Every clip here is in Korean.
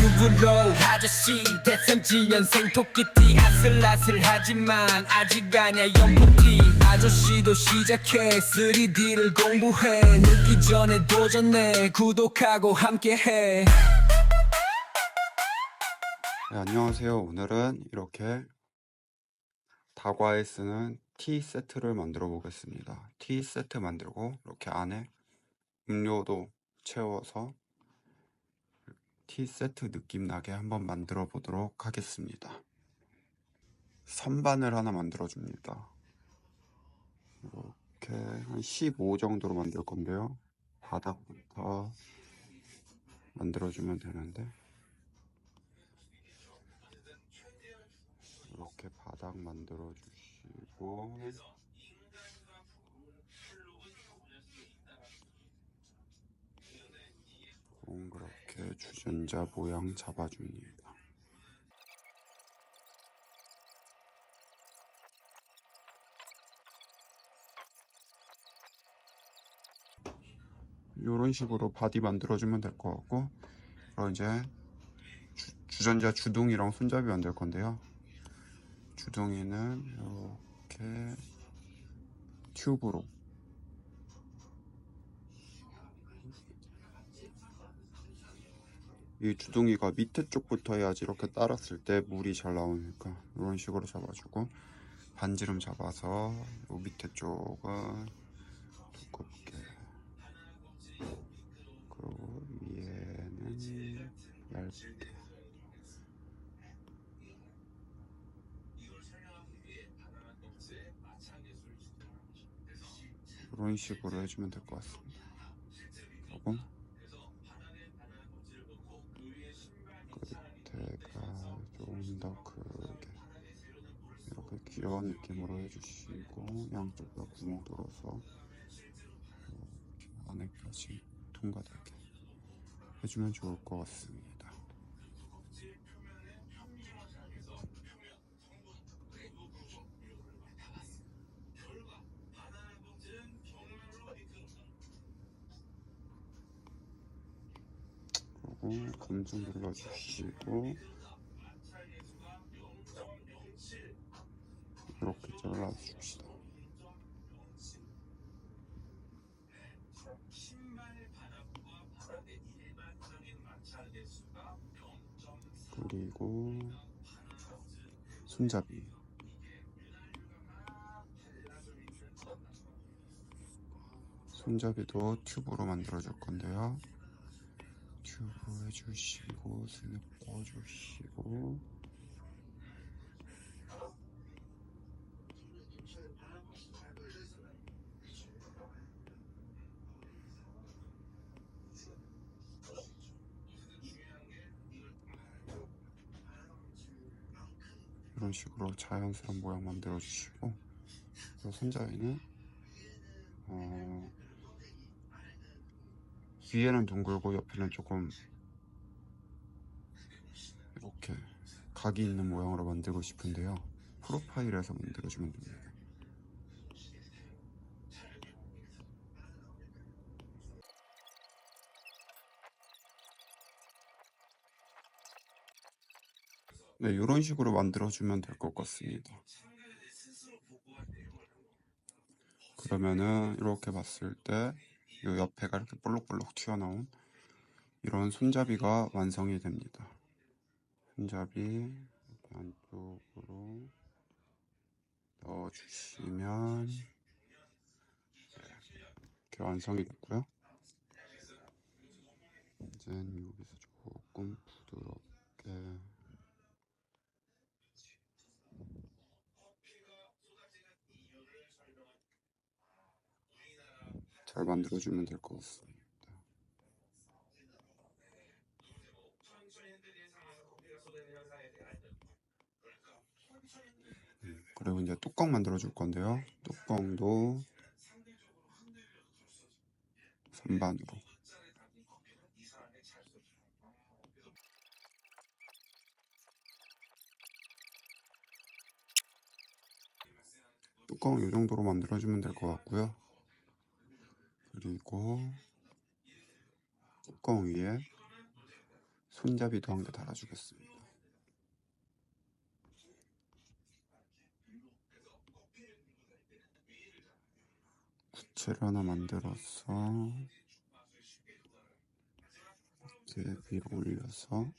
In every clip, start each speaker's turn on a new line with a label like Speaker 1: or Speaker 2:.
Speaker 1: 유부로 아저씨 대성지연생 토끼띠 아슬아슬하지만 아직 아니야 연포띠 아저씨도 시작해 3D를 공부해 늦기 전에 도전해 구독하고 함께해
Speaker 2: 네, 안녕하세요. 오늘은 이렇게 다과에 쓰는 티 세트를 만들어 보겠습니다. 티 세트 만들고 이렇게 안에 음료도 채워서 티 세트 느낌 나게 한번 만들어 보도록 하겠습니다. 선반을 하나 만들어 줍니다. 이렇게 한 15 정도로 만들 건데요. 바닥부터 만들어 주면 되는데 이렇게 바닥 만들어 주시고 동그랗게 주전자 모양 잡아 줍니다. 이런 식으로 바디 만들어주면 될 것 같고 그럼 이제 주, 주전자 주둥이랑 손잡이 만들 건데요. 주둥이는 이렇게 튜브로 이 주둥이가 밑에 쪽부터 해야지 이렇게 따랐을 때 물이 잘 나오니까 이런 식으로 잡아주고 반지름 잡아서 요 밑에 쪽은 두껍게 그리고 위에는 얇게 이런 식으로 해주면 될 것 같습니다. 그리고 끝에가 좀 더 크게 귀여운 느낌으로 해주시고 양쪽 다 구멍 뚫어서 안에까지 통과되게 해주면 좋을 것 같습니다. 그리고 검좀 눌러주시고 이렇게 잘라줍시다. 그리고 손잡이 손잡이도 튜브로 만들어 줄 건데요. 튜브 해주시고 스냅 꺼주시고 이런 식으로 자연스러운 모양 만들어 주시고 그리고 손잡이는 어, 위에는 둥글고 옆에는 조금 이렇게 각이 있는 모양으로 만들고 싶은데요. 프로파일에서 만들어주면 됩니다 네 이런 식으로 만들어주면 될 것 같습니다 그러면은 이렇게 봤을 때 이 옆에가 이렇게 볼록볼록 튀어나온 이런 손잡이가 완성이 됩니다. 손잡이 안쪽으로 넣어주시면 이렇게 완성이 됐고요. 이제는 여기서 조금 부드럽게 잘 만들어주면 될 것 같습니다. 음, 그리고 이제 뚜껑 만들어 줄 건데요. 뚜껑도 선반으로. 뚜껑 이 정도로 만들어주면 될 것 같고요. 그리고 뚜껑 위에 손잡이도 한 개 달아주겠습니다. 구체를 하나 만들어서 이렇게 위로 올려서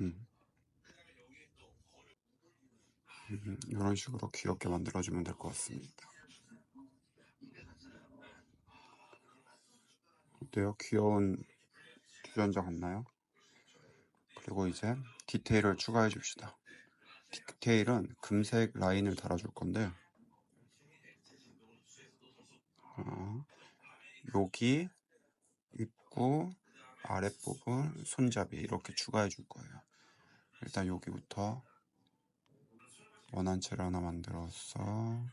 Speaker 2: 음. 음, 이런 식으로 귀엽게 만들어주면 될 것 같습니다. 어때요? 귀여운 주전자 같나요? 그리고 이제 디테일을 추가해 줍시다. 디테일은 금색 라인을 달아줄 건데, 어, 여기 입구 아랫부분 손잡이 이렇게 추가해 줄 거예요. 일단 여기부터 원한체를 하나 만들어서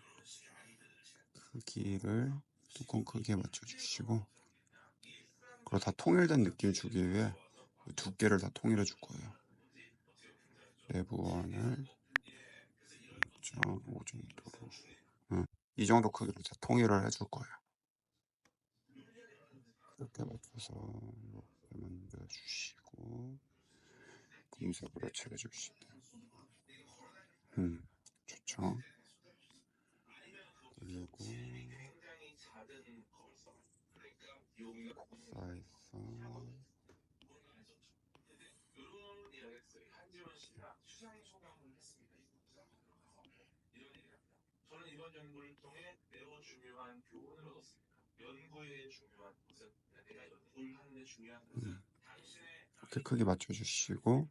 Speaker 2: 크기를 뚜껑 크기에 맞춰 주시고 그리고 다 통일된 느낌 주기 위해 두께를 다 통일해 줄 거예요. 내부 원을 5.5 정도로 응. 이 정도 크기로 다 통일을 해줄 거예요. 이렇게 맞춰서 이렇게 만들어 주시고 금색으로 칠해 줍시다. 음, 좋죠. 그리고 복사해서
Speaker 3: 저는 이번 연구를 통해 매우 중요한 교훈을 얻었습니다. 연구의 중요한 것은 내가 연구를 하는데 중요한 것은
Speaker 2: 음.
Speaker 3: 당신의
Speaker 2: 이렇게 크게 맞춰주시고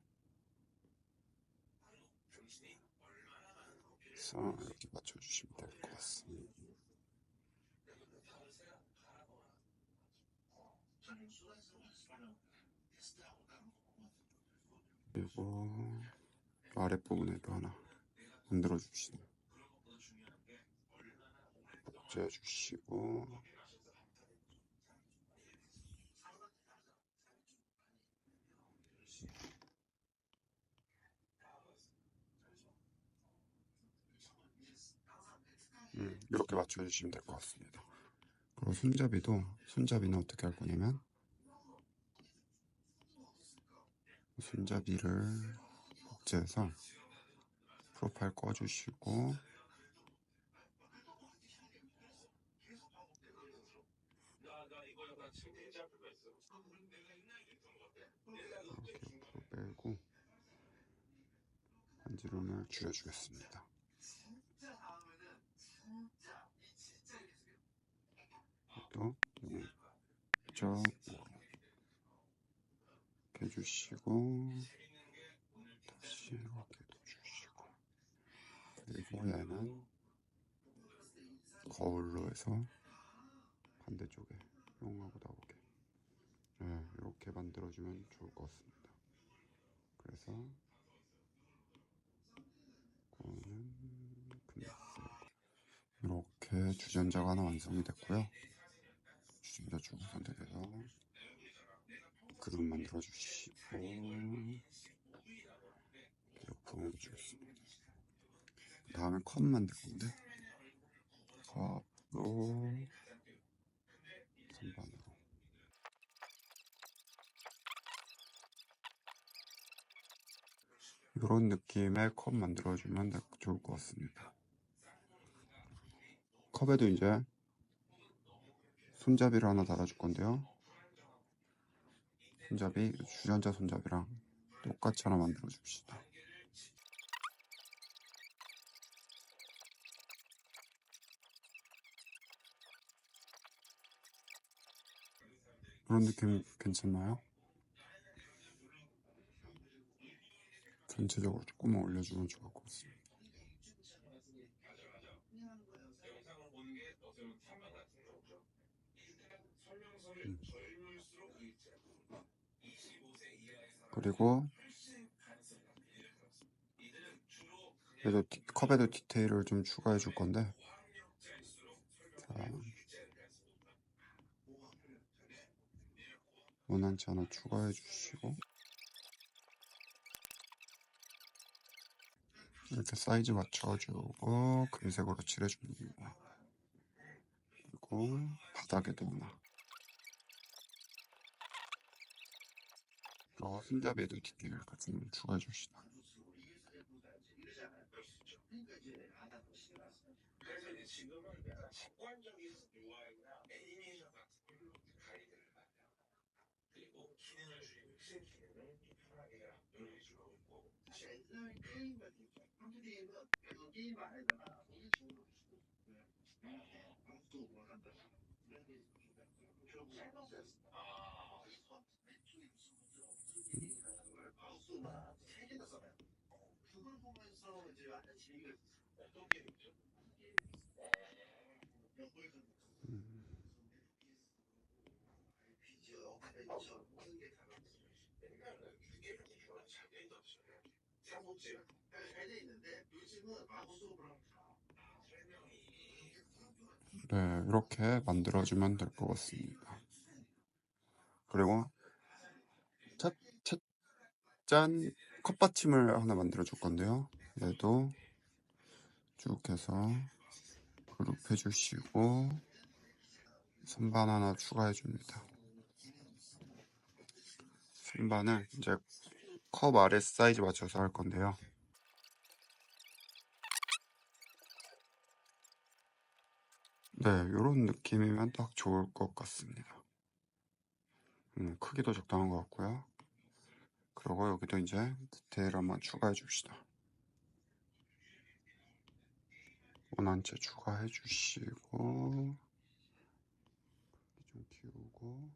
Speaker 2: 그래서 이렇게 맞춰주시면 될 것 같습니다.
Speaker 3: 저는 수고했어요. 테스트하고 가는
Speaker 2: 그리고 아랫부분에도 하나 만들어 줍시다. 복제해 주시고 음, 이렇게 맞춰 주시면 될 것 같습니다. 그리고 손잡이도 손잡이는 어떻게 할 거냐면 손잡이를 복제해서 프로파일 꺼주시고 이렇게 빼고 반지름을 줄여주겠습니다. 또 이렇게 해주시고 다시 이렇게 해주시고 그리고 얘는 거울로 해서 반대쪽에 뿅하고 나오게 네, 이렇게 만들어주면 좋을 것 같습니다. 그래서 이거는 금색 이렇게 주전자가 하나 완성이 됐고요. 주전자 쭉 선택해서 그릇 만들어 주시고 옮겨주겠습니다. 그 다음에 컵 만들 건데 컵도 선반으로 이런 느낌의 컵 만들어주면 될- 좋을 것 같습니다. 컵에도 이제 손잡이를 하나 달아줄 건데요. 손잡이, 주전자 손잡이랑 똑같이 하나 만들어 줍시다. 이런 느낌 괜찮나요? 전체적으로 조금만 올려주면 좋을 것 같습니다.
Speaker 3: 영상을 보는 게 어떻게 보면 탐방 같은 거죠. 설명서를
Speaker 2: 음.
Speaker 3: 젊을수록 의지. 25세 이하의
Speaker 2: 그리고 그래도 디- 컵에도 디테일을 좀 추가해 줄 건데. 자, 원한치 하나 추가해 주시고. 이렇게 사이즈 맞춰주고 금색으로 칠해줍니다. 그리고 바닥에도 하나 또 손잡이에도 디테일 같은 걸 추가해 줍시다.
Speaker 4: 는데 요즘은 마우스로랑 다 설명이
Speaker 2: 네, 이렇게 만들어주면 될 것 같습니다. 그리고 첫, 첫, 짠 컵받침을 하나 만들어 줄 건데요. 얘도 쭉 해서 그룹 해주시고 선반 하나 추가해 줍니다. 선반을 이제 컵 아래 사이즈 맞춰서 할 건데요. 네, 이런 느낌이면 딱 좋을 것 같습니다. 음, 크기도 적당한 것 같고요. 그리고 여기도 이제 디테일 한번 추가해 줍시다. 원한체 추가해 주시고 좀 키우고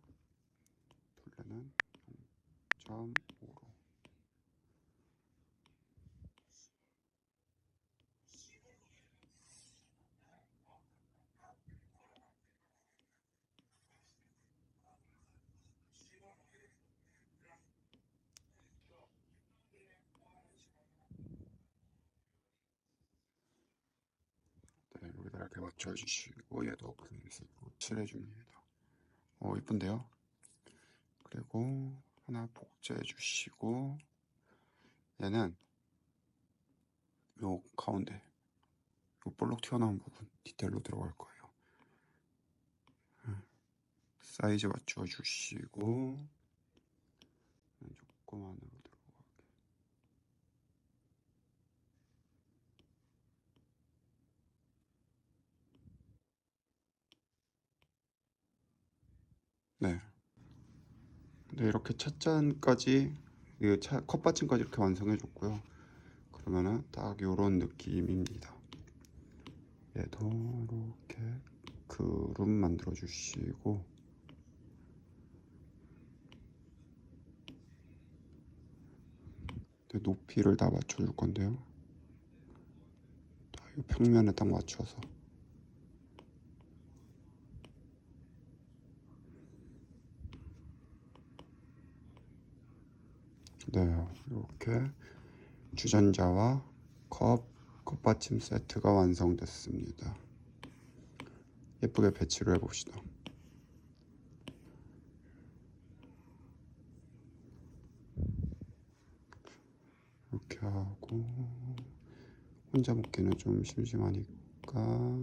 Speaker 2: 둘레는 0.5로 네, 여기다 이렇게 맞춰주시고 얘도 그림색으로 칠해줍니다. 어 이쁜데요? 그리고 하나 복제해 주시고 얘는 요 가운데 요 볼록 튀어나온 부분 디테일로 들어갈 거예요. 음, 사이즈 맞춰 주시고 조금 안으로 들어가게. 네. 네, 이렇게 찻잔까지 이 차, 컵받침까지 이렇게 완성해 줬고요. 그러면은 딱 요런 느낌입니다. 얘도 이렇게 그룹 만들어 주시고 네, 높이를 다 맞춰 줄 건데요. 다이 평면에 딱 맞춰서 네, 이렇게 주전자와 컵, 컵받침 세트가 완성됐습니다. 예쁘게 배치를 해봅시다. 이렇게 하고 혼자 먹기는 좀 심심하니까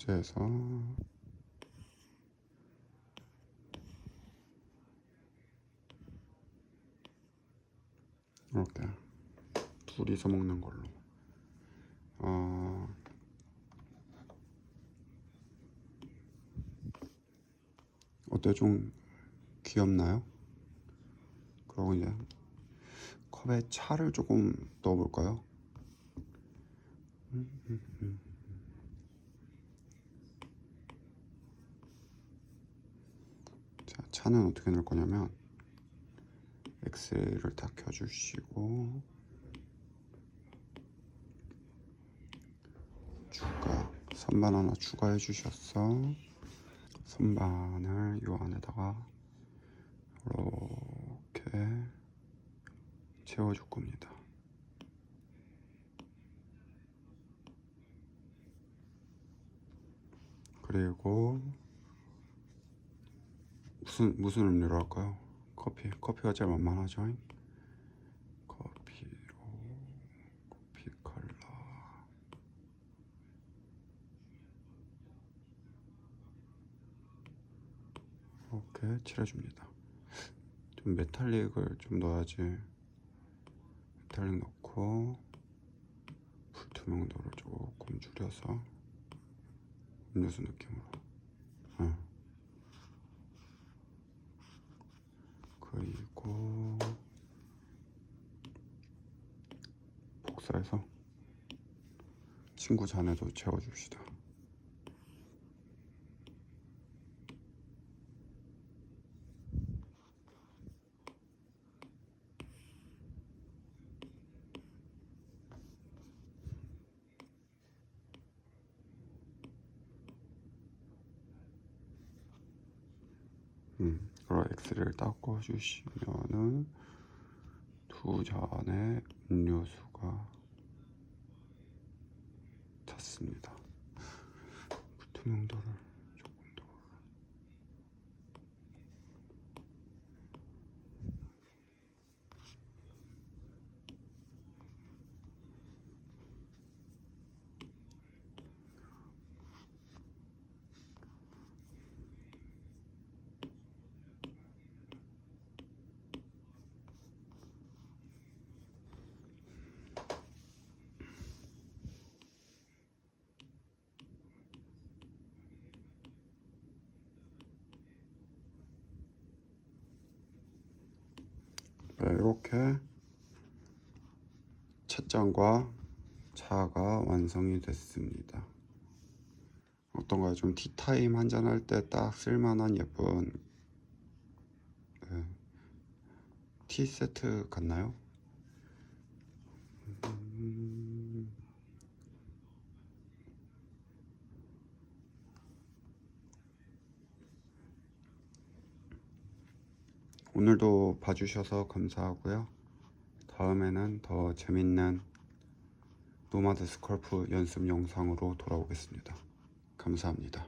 Speaker 2: 복제해서 이렇게 둘이서 먹는 걸로 어, 어때 좀 귀엽나요? 그리고 이제 컵에 차를 조금 넣어볼까요? 자, 차는 어떻게 넣을 거냐면 엑셀을 다 켜주시고 추가 선반 하나 추가해 주셨어 선반을 요 안에다가 이렇게 채워줄 겁니다. 그리고 무슨 무슨 음료로 할까요? 커피 커피가 제일 만만하죠. 커피로 커피 컬러 이렇게 칠해줍니다. 좀 메탈릭을 좀 넣어야지. 메탈릭 넣고 불투명도를 조금 줄여서 음료수 느낌으로. 그리고 복사해서 친구 잔에도 채워줍시다. 음, 그리고 엑스를 닦아 주시면은 두 잔의 음료수가 찼습니다. 투명도를 조금 더. 네, 이렇게 찻잔과 차가 완성이 됐습니다. 어떤가요? 좀 티타임 한잔 할 때 딱 쓸만한 예쁜 네, 티 세트 같나요? 음, 오늘도 봐주셔서 감사하고요. 다음에는 더 재밌는 노마드 스컬프 연습 영상으로 돌아오겠습니다. 감사합니다.